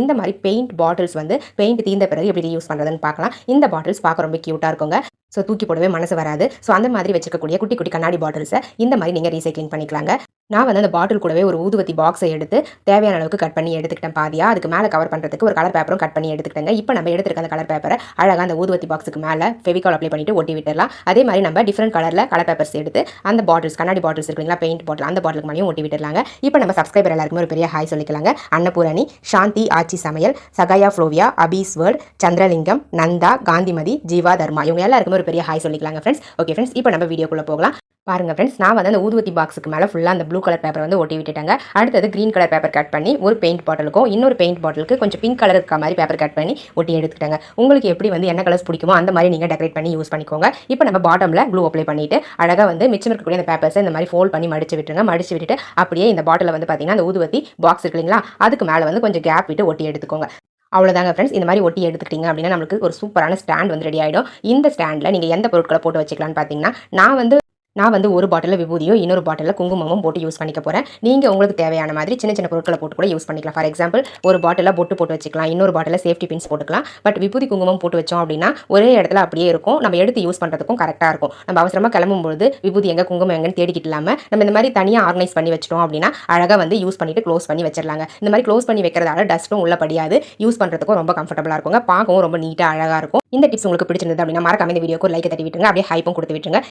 இந்த மாதிரி paint bottles வந்து பெயிண்ட் தீர்ந்த பிறகு எப்படி யூஸ் பண்ணுறதுன்னு பார்க்கலாம். இந்த பாட்டில்ஸ் பார்க்க ரொம்ப க்யூட்டாக இருக்குங்க. ஸோ தூக்கி போடவே மனசு வராது. ஸோ அந்த மாதிரி வச்சிருக்கக்கூடிய குட்டி குட்டி கண்ணாடி பாட்டில்ஸை இந்த மாதிரி நீங்கள் ரீசைக்ளிங் பண்ணிக்கலாங்க. நான் வந்து அந்த பாட்டில் கூடவே ஒரு ஊதுவத்தி பாக்ஸை எடுத்து தேவையான அளவுக்கு கட் பண்ணி எடுத்துக்கிட்டேன் பாதியா அதுக்கு மேலே கவர் பண்ணுறதுக்கு ஒரு கலர் பேப்பரும் கட் பண்ணி எடுத்துக்கிட்டேங்க. இப்போ நம்ம எடுத்துருக்க அந்த கலர் பேப்பரை அழகாக அந்த ஊதுவத்தி பாக்ஸுக்கு மேலே ஃபெவிகால் அப்ளை பண்ணிட்டு ஒட்டி விட்டுடலாம் அதே மாதிரி நம்ம டிஃப்ரெண்ட் கலரில் கலர் பேப்பர்ஸ் எடுத்து அந்த பாட்டில்ஸ் கண்ணாடி பாட்டில்ஸ் இருக்குங்களா பெயிண்ட் பாட்டில் அந்த பாட்டிலுக்கு மேலேயும் ஒட்டி விட்டுடலாங்க இப்போ நம்ம சப்ஸ்கிரைபர் எல்லாருக்குமே ஒரு பெரிய hi சொல்லிக்கலாங்க. Annapoorani Shanthi Aachi Samayal Sahaya Flavia Abi's world Chandralingam Nandha Gandhimathi Jeeva Dharma. இவங்க எல்லாருக்குமே ஒரு பெரிய ஹாய் சொல்லிக்கலாங்க ஃப்ரெண்ட்ஸ் ஓகே ஃப்ரெண்ட்ஸ் இப்போ நம்ம வீடியோக்குள்ளே போகலாம். பாருங்க ஃப்ரெண்ட்ஸ் நான் வந்து அந்த ஊதுவத்தி பாக்ஸுக்கு மேலே ஃபுல்லாக அந்த ப்ளூ கலர் பேப்பர் வந்து ஒட்டி விட்டுட்டாங்க. அடுத்தது க்ரீன் கலர் பேப்பர் கட் பண்ணி ஒரு பெயிண்ட் பாட்டிலுக்கும் இன்னொரு பெயிண்ட் பாட்டிலுக்கு கொஞ்சம் பிங்க் கலர் இருக்க மாதிரி பேப்பர் கட் பண்ணி ஒட்டி எடுத்துக்கிட்டாங்க. உங்களுக்கு எப்படி வந்து என்ன கலர்ஸ் பிடிக்குமோ அந்த மாதிரி நீங்கள் டெக்கரேட் பண்ணி யூஸ் பண்ணிக்கோங்க. இப்போ நம்ம பாட்டமில் க்ளூ அப்ளை பண்ணிட்டு அழகாக வந்து மிச்சம் இருக்கக்கூடிய அந்த பேப்பர்ஸை இந்த மாதிரி ஃபோல்ட் பண்ணி மடிச்சு விட்டுருங்க. மடிச்சு விட்டுட்டு அப்படியே இந்த பாட்டில் வந்து பார்த்தீங்கன்னா அந்த ஊதுவத்தி பாக்ஸ் இருக்கு இல்லைங்களா அதுக்கு மேலே வந்து கொஞ்சம் கேப் விட்டு ஒட்டி எடுத்துக்கோங்க. அவ்வளோதாங்க ஃப்ரெண்ட்ஸ் இந்த மாதிரி ஒட்டி எடுத்துக்கிட்டிங்க அப்படின்னா நம்மளுக்கு ஒரு சூப்பரான ஸ்டாண்ட் வந்து ரெடி ஆகிடும் இந்த ஸ்டாண்டில் நீங்கள் எந்த பொருட்களை போட்டு வச்சுக்கலான்னு பார்த்தீங்கன்னா நான் வந்து நான் வந்து ஒரு பாட்டிலில் விபூதியும் இன்னொரு பாட்டிலில் குங்குமமும் போட்டு யூஸ் பண்ணிக்க போகிறேன் நீங்கள் உங்களுக்கு தேவையான மாதிரி சின்ன சின்ன பொருட்களை போட்டு கூட யூஸ் பண்ணிக்கலாம். ஃபார் எக்ஸாம்பிள் ஒரு பாட்டிலில் பொட்டு போட்டு வச்சுக்கலாம். இன்னொரு பாட்டிலில் சேஃப்டி பின்ஸ் போட்டுக்கலாம். பட் விபூதி குங்குமம் போட்டு வச்சோம் அப்படின்னா ஒரே இடத்துல அப்படியே இருக்கும். நம்ம எடுத்து யூஸ் பண்ணுறதுக்கும் கரெக்டாக இருக்கும். நம்ம அவசரமாக கிளம்பும்போது விபூதி எங்கே குங்குமம் எங்கேன்னு தேடிக்கிட்டு இல்லாமல் நம்ம இந்த மாதிரி தனியாக ஆர்கனைஸ் பண்ணி வச்சிட்டோம் அப்படின்னா அழகாக வந்து யூஸ் பண்ணிட்டு க்ளோஸ் பண்ணி வச்சிடலாங்க. இந்த மாதிரி க்ளோஸ் பண்ணி வைக்கிறதால டஸ்ட்டும் உள்ள படியாது. யூஸ் பண்ணுறதுக்கும் ரொம்ப கம்ஃபர்டபுளாக இருக்குங்க. பார்க்கவும் ரொம்ப நீட்டாக அழகாக இருக்கும். இந்த டிப்ஸ் உங்களுக்கு பிடிச்சிருந்தது அப்படின்னா மறக்காம இந்த வீடியோக்கு லைக் தட்டி விட்டுருங்க. அப்படியே ஹைப்பும் கொடுத்து விட்டுருங்க.